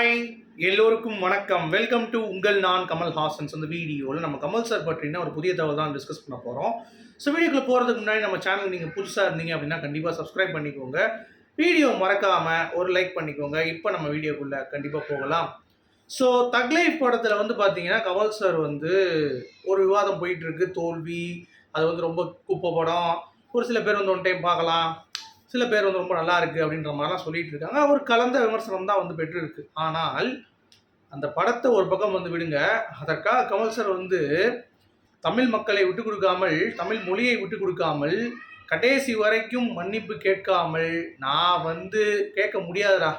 Hi எல்லோருக்கும் வணக்கம். Welcome to உங்கள் நான் கமல் ஹாசன்ஸ். அந்த வீடியோவில் நம்ம கமல் சார் பற்றினா ஒரு புதிய தகவல் தான் டிஸ்கஸ் பண்ண போகிறோம் ஸோ வீடியோக்குள்ள போகிறதுக்கு முன்னாடி நம்ம சேனல் நீங்கள் புதுசாக இருந்தீங்க அப்படின்னா கண்டிப்பாக சப்ஸ்கிரைப் பண்ணிக்கோங்க. வீடியோ மறக்காமல் ஒரு லைக் பண்ணிக்கோங்க. இப்போ நம்ம வீடியோக்குள்ளே கண்டிப்பாக போகலாம். ஸோ தக்லைஃப் படத்தில் வந்து பார்த்தீங்கன்னா கமல் சார் வந்து ஒரு விவாதம் போயிட்டுருக்கு தோல்வி அது வந்து ரொம்ப குப்பை படம். ஒரு சில பேர் வந்து ஒன் டைம் பார்க்கலாம். சில பேர் வந்து ரொம்ப நல்லா இருக்குது அப்படின்ற மாதிரிலாம் சொல்லிட்டு இருக்காங்க. ஒரு கலந்த விமர்சனம் தான் வந்து பெற்றிருக்கு. ஆனால் அந்த படத்தை ஒரு பக்கம் வந்து விடுங்க. அதற்காக கமல் சார் வந்து தமிழ் மக்களை விட்டு கொடுக்காமல் தமிழ் மொழியை விட்டு கொடுக்காமல் கடைசி வரைக்கும் மன்னிப்பு கேட்காமல் நான் வந்து கேட்க முடியாதுடா.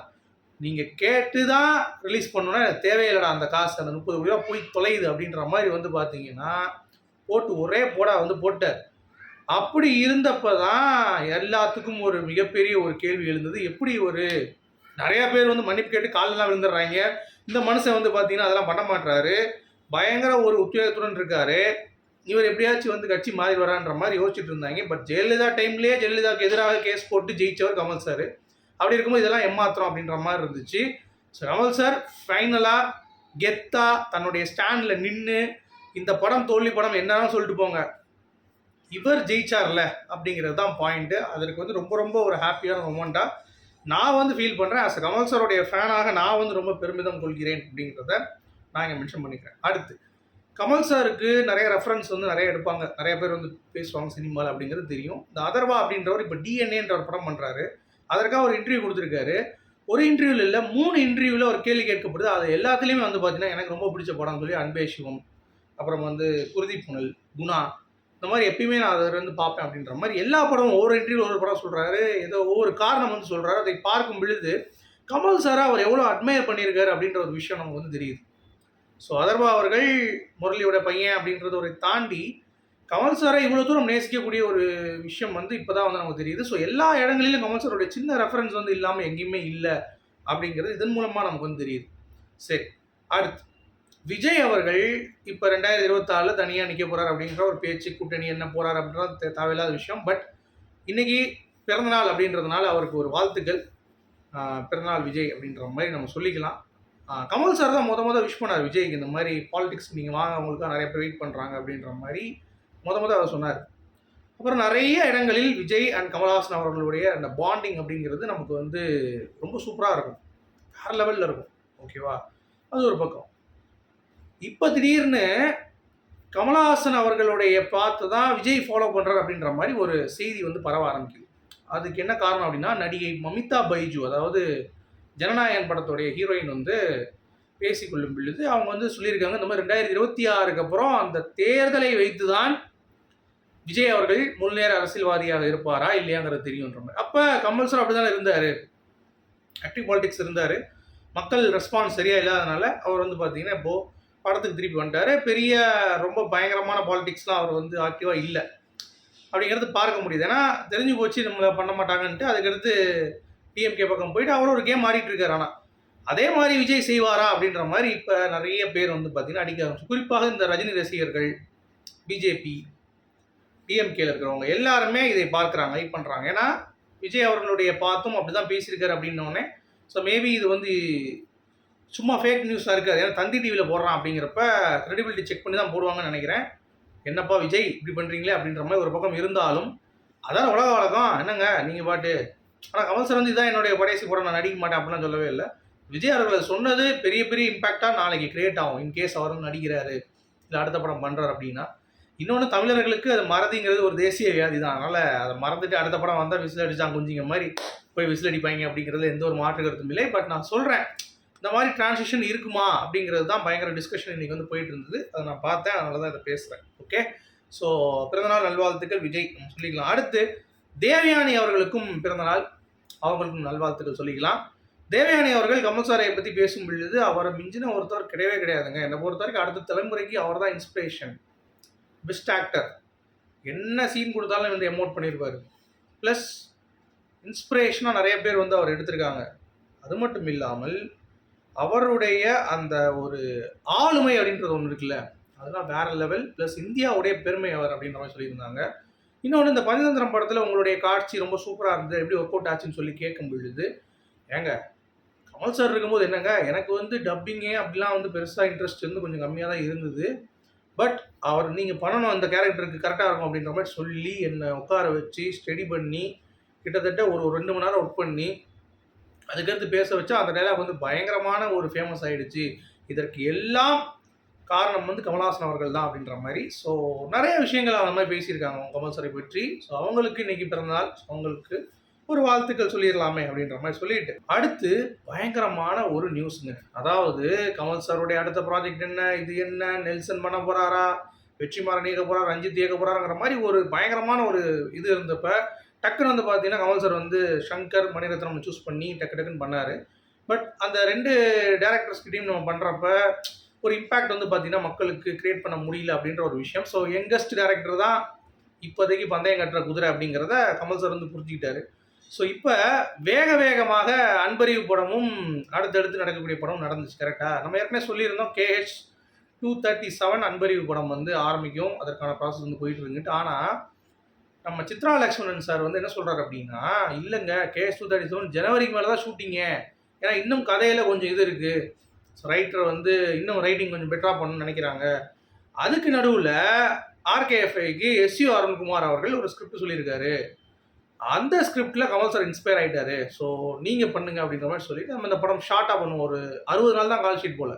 நீங்கள் கேட்டு தான் ரிலீஸ் பண்ணணும்னா எனக்கு தேவையில்லடா அந்த காசு. அந்த முப்பது ரூபா போய் தொலையுது அப்படின்ற மாதிரி வந்து பார்த்தீங்கன்னா போட்டு ஒரே போடா வந்து போட்டார். அப்படி இருந்தப்ப தான் எல்லாத்துக்கும் ஒரு மிகப்பெரிய ஒரு கேள்வி எழுந்தது. எப்படி ஒரு நிறைய பேர் வந்து மன்னிப்பு கேட்டு காலெல்லாம் விழுந்துடுறாங்க. இந்த மனுஷன் வந்து பார்த்தீங்கன்னா அதெல்லாம் பண்ண மாட்டாரு பயங்கர ஒரு உத்வேகத்துடன் இருக்காரு. இவர் எப்படியாச்சும் வந்து கட்சி மாறி வரான்ற மாதிரி யோசிச்சுட்டு இருந்தாங்க. பட் ஜெயலலிதா டைம்லேயே ஜெயலலிதாவுக்கு எதிராக கேஸ் போட்டு ஜெயிச்சவர் கமல் சார் அப்படி இருக்கும்போது இதெல்லாம் ஏமாத்திரம் அப்படின்ற மாதிரி இருந்துச்சு. ஸோ கமல் சார் ஃபைனலாக கெத்தா தன்னுடைய ஸ்டாண்டில் நின்று இந்த படம் தோல்வி படம் என்னன்னு சொல்லிட்டு போங்க. இவர் ஜெயிச்சார்ல அப்படிங்கிறது தான் பாயிண்ட்டு அதற்கு வந்து ரொம்ப ரொம்ப ஒரு ஹாப்பியான மொமெண்ட்டாக நான் வந்து ஃபீல் பண்ணுறேன் அஸ் கமல் சாரோடைய ஃபேனாக நான் வந்து ரொம்ப பெருமிதம் கொள்கிறேன் அப்படிங்கிறத நான் இங்கே மென்ஷன் பண்ணிக்கிறேன். அடுத்து கமல் சாருக்கு நிறைய ரெஃபரன்ஸ் வந்து நிறைய எடுப்பாங்க. நிறைய பேர் வந்து பேசுவாங்க சினிமாவில் அப்படிங்கிறது தெரியும். இந்த அதர்வா அப்படின்றவர் இப்போ டிஎன்ஏன்ற ஒரு படம் பண்ணுறாரு அதற்காக ஒரு இன்டர்வியூ கொடுத்துருக்காரு. ஒரு இன்டர்வியூவில் இல்லை மூணு இன்டர்வியூவில் ஒரு கேள்வி கேட்கப்படுது. அது எல்லாத்துலேயுமே வந்து பார்த்தீங்கன்னா எனக்கு ரொம்ப பிடிச்ச படம் சொல்லி அன்பே சிவம். அப்புறம் வந்து குருதி புனல் குணா இந்த மாதிரி எப்பயுமே நான் அதை வந்து பார்ப்பேன் அப்படின்ற மாதிரி எல்லா படமும் ஒவ்வொரு இன்டர்வியூ ஒரு படம் சொல்கிறாரு ஏதோ ஒவ்வொரு காரணம் வந்து சொல்கிறாரு அதை பார்க்கும் பொழுது கமல் சாரை அவர் எவ்வளோ அட்மையர் பண்ணியிருக்காரு அப்படின்ற ஒரு விஷயம் நமக்கு வந்து தெரியுது. ஸோ அதர்வா அவர்கள் முரளியோட பையன் அப்படின்றத ஒரு தாண்டி கமல் சாரை இவ்வளோ தூரம் நேசிக்கக்கூடிய ஒரு விஷயம் வந்து இப்போ தான் வந்து நமக்கு தெரியுது. ஸோ எல்லா இடங்களிலும் கமல் சாரோட சின்ன ரெஃபரன்ஸ் வந்து இல்லாமல் எங்கேயுமே இல்லை அப்படிங்கிறது இதன் மூலமாக நமக்கு வந்து தெரியுது. சரி அடுத்து. விஜய் அவர்கள் இப்போ ரெண்டாயிரத்தி இருபத்தாறில் தனியாக நிற்க போகிறார் அப்படின்ற ஒரு பேச்சு கூட்டணி என்ன போகிறார் அப்படின்றது தேவையில்லாத விஷயம். பட் இன்னைக்கு பிறந்தநாள் அப்படின்றதுனால அவருக்கு ஒரு வாழ்த்துக்கள். பிறந்தநாள் விஜய் அப்படின்ற மாதிரி நம்ம சொல்லிக்கலாம். கமல் சார் தான் முத முத விஷ் பண்ணார் விஜய்க்கு. இந்த மாதிரி பாலிடிக்ஸ் நீங்கள் வாங்க அவங்களுக்காக நிறைய பேர் வெயிட் பண்ணுறாங்க அப்படின்ற மாதிரி முத முத அவர் சொன்னார். அப்புறம் நிறைய இடங்களில் விஜய் அண்ட் கமல்ஹாசன் அவர்களுடைய அந்த பாண்டிங் அப்படிங்கிறது நமக்கு வந்து ரொம்ப சூப்பராக இருக்கும். வேறு லெவலில் இருக்கும். ஓகேவா அது ஒரு பக்கம். இப்போ திடீர்னு கமலஹாசன் அவர்களுடைய பார்த்து தான் விஜய் ஃபாலோ பண்ணுறார் அப்படின்ற மாதிரி ஒரு செய்தி வந்து பரவ ஆரம்பிக்குது. அதுக்கு என்ன காரணம் அப்படின்னா நடிகை மமிதா பைஜு அதாவது ஜனநாயகன் படத்துடைய ஹீரோயின் வந்து பேசிக்கொள்ளும் பொழுது அவங்க வந்து சொல்லியிருக்காங்க இந்த மாதிரி ரெண்டாயிரத்தி இருபத்தி ஆறுக்கு அப்புறம் அந்த தேர்தலை வைத்து தான் விஜய் அவர்கள் முழுநேர அரசியல்வாதியாக இருப்பாரா இல்லையாங்கிறது தெரியுன்ற மாதிரி. அப்போ கமல் சார் அப்படி தானே இருந்தார்? ஆக்டிவ் பாலிடிக்ஸ் இருந்தார். மக்கள் ரெஸ்பான்ஸ் சரியாக இல்லாதனால அவர் வந்து பார்த்தீங்கன்னா இப்போது படத்துக்கு திருப்பி வந்துட்டாரு. பெரிய ரொம்ப பயங்கரமான பாலிடிக்ஸ்லாம் அவர் வந்து ஆக்டிவாக இல்லை. அப்படிங்கிறது பார்க்க முடியுது. ஏன்னா தெரிஞ்சு போச்சு நம்மளை பண்ண மாட்டாங்கன்ட்டு. அதுக்கடுத்து டிஎம்கே பக்கம் போயிட்டு அவரும் ஒரு கேம் மாறிட்டு இருக்காரு. ஆனால் அதே மாதிரி விஜய் செய்வாரா அப்படின்ற மாதிரி இப்போ நிறைய பேர் வந்து பார்த்தீங்கன்னா அடிக்க ஆரம்பிச்சு குறிப்பாக இந்த ரஜினி ரசிகர்கள் பிஜேபி டிஎம்கேல இருக்கிறவங்க எல்லாருமே இதை பார்க்குறாங்க வெயிட் பண்ணுறாங்க ஏன்னா விஜய் அவர்களுடைய பார்த்தும் அப்படி தான் பேசியிருக்காரு அப்படின்னோடனே ஸோ மேபி இது வந்து சும்மா ஃபேக் நியூஸாக இருக்காது. ஏன்னா தந்தி டிவியில் போடுறான் அப்படிங்கிறப்ப க்ரெடிபிலிட்டி செக் பண்ணி தான் போடுவாங்கன்னு நினைக்கிறேன். என்னப்பா விஜய் இப்படி பண்ணுறீங்களே அப்படின்ற மாதிரி ஒரு பக்கம் இருந்தாலும் அதான் உலக வழக்கம். என்னங்க நீங்கள் பாட்டு. ஆனால் கமல் சார் வந்து இதான் என்னுடைய கடைசி படம் நான் நடிக்க மாட்டேன் அப்படிலாம் சொல்லவே இல்லை. விஜய் அவர்கள் சொன்னது பெரிய பெரிய இம்பேக்டாக நாளைக்கு கிரியேட் ஆகும். இன்கேஸ் அவரும் நடிக்கிறாரு இல்லை அடுத்த படம் பண்ணுறாரு அப்படின்னா. இன்னொன்று தமிழர்களுக்கு அது மறதிங்கிறது ஒரு தேசிய வியாதி தான். அதனால் அதை மறந்துட்டு அடுத்த படம் வந்தால் விசில் அடித்தான் குஞ்சிங்க மாதிரி போய் விசில் அடிப்பாங்க அப்படிங்கிறது எந்த ஒரு மாற்று கருத்தும் இல்லை. பட் நான் சொல்கிறேன் இந்த மாதிரி டிரான்சிஷன் இருக்குமா அப்படிங்கிறது தான் பயங்கர டிஸ்கஷன் இன்னைக்கு வந்து போயிட்டு இருந்தது. அதை நான் பார்த்தேன். அதனால தான் இதை பேசுகிறேன் ஓகே ஸோ பிறந்தநாள் நல்வாழ்த்துக்கள் விஜய் சொல்லிக்கலாம். அடுத்து தேவயானி அவர்களுக்கும் பிறந்தநாள். அவங்களுக்கும் நல்வாழ்த்துக்கள் சொல்லிக்கலாம். தேவயானி அவர்கள் கமல் சாரை பற்றி பேசும் பொழுது அவரை மிஞ்சின ஒருத்தர் கிடையவே கிடையாதுங்க. என்னை பொறுத்த வரைக்கும் அடுத்த தலைமுறைக்கு அவர் தான் இன்ஸ்பிரேஷன் பெஸ்ட் ஆக்டர் என்ன சீன் கொடுத்தாலும் வந்து எமோட் பண்ணியிருப்பார் ப்ளஸ் இன்ஸ்பிரேஷனாக நிறைய பேர் வந்து அவர் எடுத்திருக்காங்க. அது மட்டும் இல்லாமல் அவருடைய அந்த ஒரு ஆளுமை அப்படின்றது ஒன்று இருக்குல்ல. அதெல்லாம் வேற லெவல் ப்ளஸ் இந்தியாவுடைய பெருமை அவர் அப்படின்ற மாதிரி சொல்லியிருந்தாங்க. இன்னொன்று இந்த பஞ்சதந்திரம் படத்தில் உங்களுடைய காட்சி ரொம்ப சூப்பராக இருந்தது. எப்படி ஒர்க் அவுட் ஆச்சுன்னு சொல்லி கேட்கும் பொழுது ஏங்க கமல் சார் இருக்கும்போது என்னங்க எனக்கு வந்து டப்பிங்கே அப்படிலாம் வந்து பெருசாக இன்ட்ரெஸ்ட் வந்து கொஞ்சம் கம்மியாக தான் இருந்தது. பட் அவர் நீங்கள் பண்ணணும் அந்த கேரக்டருக்கு கரெக்டாக இருக்கும் அப்படின்ற மாதிரி சொல்லி என்னை உட்கார வச்சு ஸ்டடி பண்ணி கிட்டத்தட்ட ஒரு ஒரு ரெண்டு மணி நேரம் ஒர்க் பண்ணி அதுக்கடுத்து பேச வச்சா அந்த டைலாக் வந்து பயங்கரமான ஒரு ஃபேமஸ் ஆயிடுச்சு. இதற்கு எல்லாம் காரணம் வந்து கமல்ஹாசன் அவர்கள் தான் அப்படின்ற மாதிரி. ஸோ நிறைய விஷயங்கள் அந்த மாதிரி பேசியிருக்காங்க அவங்க கமல் சாரை பற்றி. ஸோ அவங்களுக்கு இன்னைக்கு பிறந்தநாள் அவங்களுக்கு ஒரு வாழ்த்துக்கள் சொல்லிடலாமே அப்படின்ற மாதிரி சொல்லிட்டு. அடுத்து பயங்கரமான ஒரு நியூஸுங்க அதாவது கமல் சாருடைய அடுத்த ப்ராஜெக்ட் என்ன? இது என்ன? நெல்சன் பண்ண போறாரா? வெற்றிமாறன் இயக்க போறாரு? ரஞ்சித் இயக்க போறாருங்கிற மாதிரி ஒரு பயங்கரமான ஒரு இது இருந்தப்ப டக்குன்னு வந்து பார்த்தீங்கன்னா கமல் சார் வந்து சங்கர் மணிரத்னம் சூஸ் பண்ணி டக்கு டக்குன்னு பண்ணாரு. பட் அந்த ரெண்டு டேரக்டர்ஸ் கிட்டையும் நம்ம பண்ணுறப்ப ஒரு இம்பேக்ட் வந்து பார்த்தீங்கன்னா மக்களுக்கு கிரியேட் பண்ண முடியல அப்படின்ற ஒரு விஷயம். ஸோ யங்கஸ்ட் டேரக்டர் தான் இப்போதைக்கு பந்தயம் கட்டுற குதிரை அப்படிங்கிறத கமல் சார் வந்து புரிஞ்சுக்கிட்டாரு. ஸோ இப்போ வேக வேகமாக அன்பறிவு படமும் அடுத்தடுத்து நடக்கக்கூடிய படம் நடந்துச்சு கரெக்டாக நம்ம ஏற்கனவே சொல்லியிருந்தோம் KH two thirty seven Anbarivu படம் வந்து ஆரம்பிக்கும். அதற்கான ப்ராசஸ் வந்து போயிட்டு இருந்துட்டு ஆனால் நம்ம சித்ரா லக்ஷ்மணன் சார் வந்து என்ன சொல்கிறாரு அப்படின்னா இல்லைங்க கேஎஸ் டூ தேர்ட்டி செவன் ஜனவரிக்கு மேலே தான் ஷூட்டிங்க ஏன்னா இன்னும் கதையில் கொஞ்சம் இது இருக்குது ஸோ ரைட்டர் வந்து இன்னும் ரைட்டிங் கொஞ்சம் பெட்டராக பண்ணணும்னு நினைக்கிறாங்க. அதுக்கு நடுவில் ஆர்கேஎஃப்ஐக்கு எஸ்யூ அருண்குமார் அவர்கள் ஒரு ஸ்கிரிப்ட் சொல்லியிருக்காரு. அந்த ஸ்கிரிப்டில் கமல் சார் இன்ஸ்பயர் ஆகிட்டாரு ஸோ நீங்கள் பண்ணுங்க அப்படின்ற மாதிரி சொல்லிட்டு நம்ம இந்த படம் ஷார்ட்டாக பண்ணுவோம். ஒரு அறுபது நாள் தான் கால் ஷீட் போல்.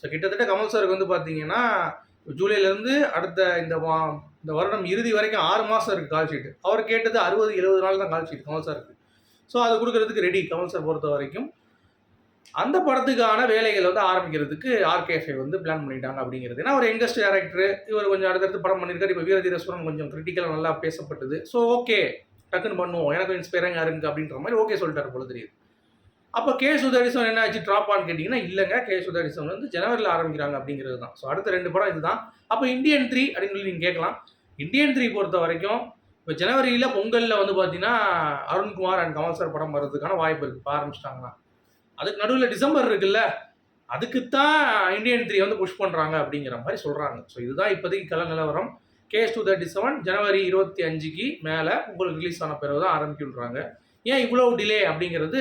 ஸோ கிட்டத்தட்ட கமல் சாருக்கு வந்து பார்த்தீங்கன்னா ஜூலைலேருந்து அடுத்த இந்த வா இந்த வருடம் இறுதி வரைக்கும் ஆறு மாதம் இருக்குது கால் ஷீட் அவர் கேட்டது அறுபது எழுபது நாள் தான் கால் ஷீட் கமல் இருக்குது ஸோ அது கொடுக்கறதுக்கு ரெடி கமல் சார் பொறுத்த வரைக்கும். அந்த படத்துக்கான வேலைகள் வந்து ஆரம்பிக்கிறதுக்கு ஆர்கேஎஃப்ஐ வந்து பிளான் பண்ணிட்டாங்க அப்படிங்கிறது. ஏன்னா ஒரு யங்கஸ்ட் டேரக்டர் இவர் கொஞ்சம் அடுத்தடுத்து படம் பண்ணியிருக்காரு. இப்போ வீரதீரஸ்வரன் கொஞ்சம் கிரிட்டிக்கலாக நல்லா பேசப்பட்டது. ஸோ ஓகே டக்குன்னு பண்ணுவோம். எனக்கு இன்ஸ்பைரிங்காக இருக்கு அப்படின்ற மாதிரி ஓகே சொல்லிட்டார் போல தெரியுது. அப்போ கே சுதர்சன் என்ன ஆச்சு? ட்ராப் கேட்டிங்கன்னா இல்லைங்க. கே சுதர்சன் வந்து ஜனவரியில் ஆரம்பிக்கிறாங்க அப்படிங்கிறது தான். ஸோ அடுத்த ரெண்டு படம் இதுதான். அப்போ இந்தியன் த்ரீ அப்படின்னு சொல்லி நீங்கள் கேட்கலாம். இந்தியன் த்ரீ பொறுத்த வரைக்கும் இப்போ ஜனவரியில் பொங்கலில் வந்து பார்த்தீங்கன்னா அருண்குமார் அண்ட் கமல் சார் படம் வர்றதுக்கான வாய்ப்பு இருக்குது ஆரம்பிச்சிட்டாங்கன்னா அதுக்கு நடுவில் டிசம்பர் இருக்குல்ல அதுக்கு தான் இந்தியன் த்ரீ வந்து புஷ் பண்ணுறாங்க அப்படிங்கிற மாதிரி சொல்கிறாங்க ஸோ இதுதான் இப்போதைக்கு கல நிலவரம். கேஎஸ் டூ தேர்ட்டி செவன் ஜனவரி இருபத்தி அஞ்சுக்கு மேலே உங்களுக்கு ரிலீஸ் ஆன பிறகு தான் ஆரம்பிக்கின்றாங்க ஏன் இவ்வளோ டிலே அப்படிங்கிறது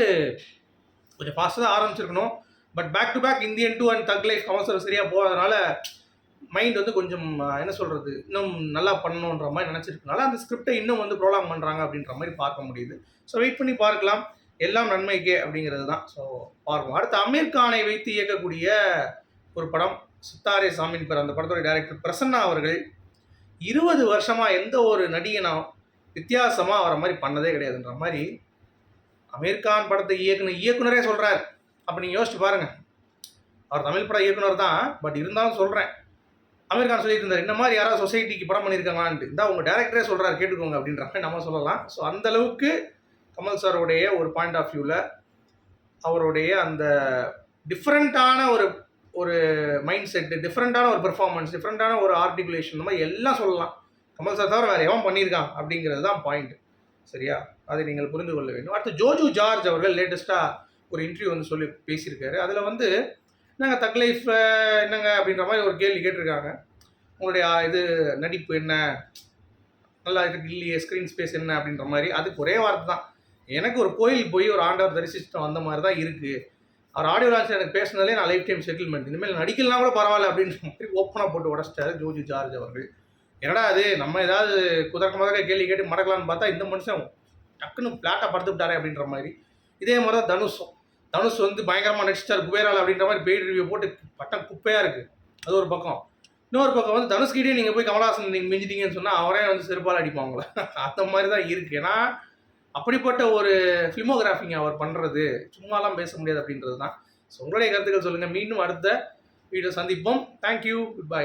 கொஞ்சம் ஃபாஸ்ட்டாக தான் ஆரம்பிச்சிருக்கணும். But back to back Indian two and Thug Life commercial சரியாக போகாதனால மைண்ட் வந்து கொஞ்சம் என்ன சொல்கிறது இன்னும் நல்லா பண்ணணுன்ற மாதிரி நினச்சிருக்கனால அந்த ஸ்கிரிப்டை இன்னும் வந்து ப்ரோலாங் பண்ணுறாங்க அப்படின்ற மாதிரி பார்க்க முடியுது. ஸோ வெயிட் பண்ணி பார்க்கலாம். எல்லாம் நன்மைக்கே அப்படிங்கிறது தான். ஸோ பார்ப்போம். அடுத்து அமீர் கானை வைத்து இயக்கக்கூடிய ஒரு படம் சித்தாரே சாமின் பேர். அந்த படத்துடைய டைரக்டர் பிரசன்னா அவர்கள் இருபது வருஷமாக எந்த ஒரு நடிகனும் வித்தியாசமாக அவரை மாதிரி பண்ணதே கிடையாதுன்ற மாதிரி அமீர் கான் படத்தை இயக்குனர் இயக்குனரே சொல்கிறார் அப்போ நீங்கள் யோசிச்சு பாருங்கள் அவர் தமிழ் பட இயக்குனர் தான் பட் இருந்தாலும் சொல்கிறேன் அமீர் கான் சொல்லிட்டு இருந்தார் இந்த மாதிரி யாராவது சொசைட்டிக்கு படம் பண்ணியிருக்காங்களான்ட்டு இந்த உங்கள் டேரக்டரே சொல்கிறார் கேட்டுக்கோங்க அப்படின்ற மாதிரி நம்ம சொல்லலாம். ஸோ அந்த அளவுக்கு கமல் சாருடைய ஒரு பாயிண்ட் ஆஃப் வியூவில் அவருடைய அந்த டிஃப்ரெண்ட்டான ஒரு ஒரு மைண்ட் செட்டு டிஃப்ரெண்ட்டான ஒரு பெர்ஃபார்மன்ஸ் டிஃப்ரெண்ட்டான ஒரு ஆர்டிகுலேஷன் இந்த மாதிரி எல்லாம் சொல்லலாம். கமல் சார் தவிர வேறு எவன் பண்ணியிருக்கான் அப்படிங்கிறது தான் பாயிண்ட் சரியா? அதை நீங்கள் புரிந்து கொள்ள வேண்டும். அடுத்து ஜோஜு ஜார்ஜ் அவர்கள் லேட்டஸ்ட்டாக ஒரு இன்டர்வியூ வந்து சொல்லி பேசியிருக்காரு. அதில் வந்து என்னங்க தக் லைஃப் என்னங்க அப்படின்ற மாதிரி ஒரு கேள்வி கேட்டிருக்காங்க. உங்களுடைய இது நடிப்பு என்ன? நல்லா இருக்கு இல்லையே? ஸ்க்ரீன் ஸ்பேஸ் என்ன? அப்படின்ற மாதிரி. அதுக்கு ஒரே வார்த்தை தான். எனக்கு ஒரு கோயில் போய் ஒரு ஆண்டவர் தரிசிச்சிட்டோம் அந்த மாதிரி தான் இருக்குது அவர் ஆடியோ லான்ச் எனக்கு பேசினதே நான் லைஃப் டைம் செட்டில்மெண்ட் இனிமேல் நடிக்கலாம் கூட பரவாயில்ல அப்படின்னு சொல்லி ஓப்பனாக போட்டு உடச்சிட்டாரு ஜோஜி ஜார்ஜ் அவர்கள். என்னடா அது நம்ம ஏதாவது குதர்க்க முதக்க கேள்வி கேட்டு மடக்கலாம்னு பார்த்தா இந்த மனுஷன் டக்குன்னு பிளாட்டாக படுத்துட்டாரே அப்படின்ற மாதிரி. இதே மாதிரி தான் தனுஷம். தனுஷ் வந்து பயங்கரமாக நடிச்சிட்டார் குபேரால் அப்படின்ற மாதிரி பெய்ட் ரிவ்யூ போட்டு பட்டம் குப்பையாக இருக்குது அது ஒரு பக்கம். இன்னொரு பக்கம் வந்து தனுஷ்கிட்டே நீங்கள் போய் கமலஹாசன் நீங்கள் மிஞ்சிட்டீங்கன்னு சொன்னால் அவரே வந்து செருப்பால் அடிப்பாங்களே அந்த மாதிரி தான் இருக்குது ஏன்னா அப்படிப்பட்ட ஒரு ஃபிலிமோகிராஃபிங் அவர் பண்ணுறது சும்மாலாம் பேச முடியாது அப்படின்றது தான் ஸோ உங்களுடைய கருத்துக்கள் சொல்லுங்கள் மீண்டும் அடுத்த வீடியோ சந்திப்போம். Thank you good bye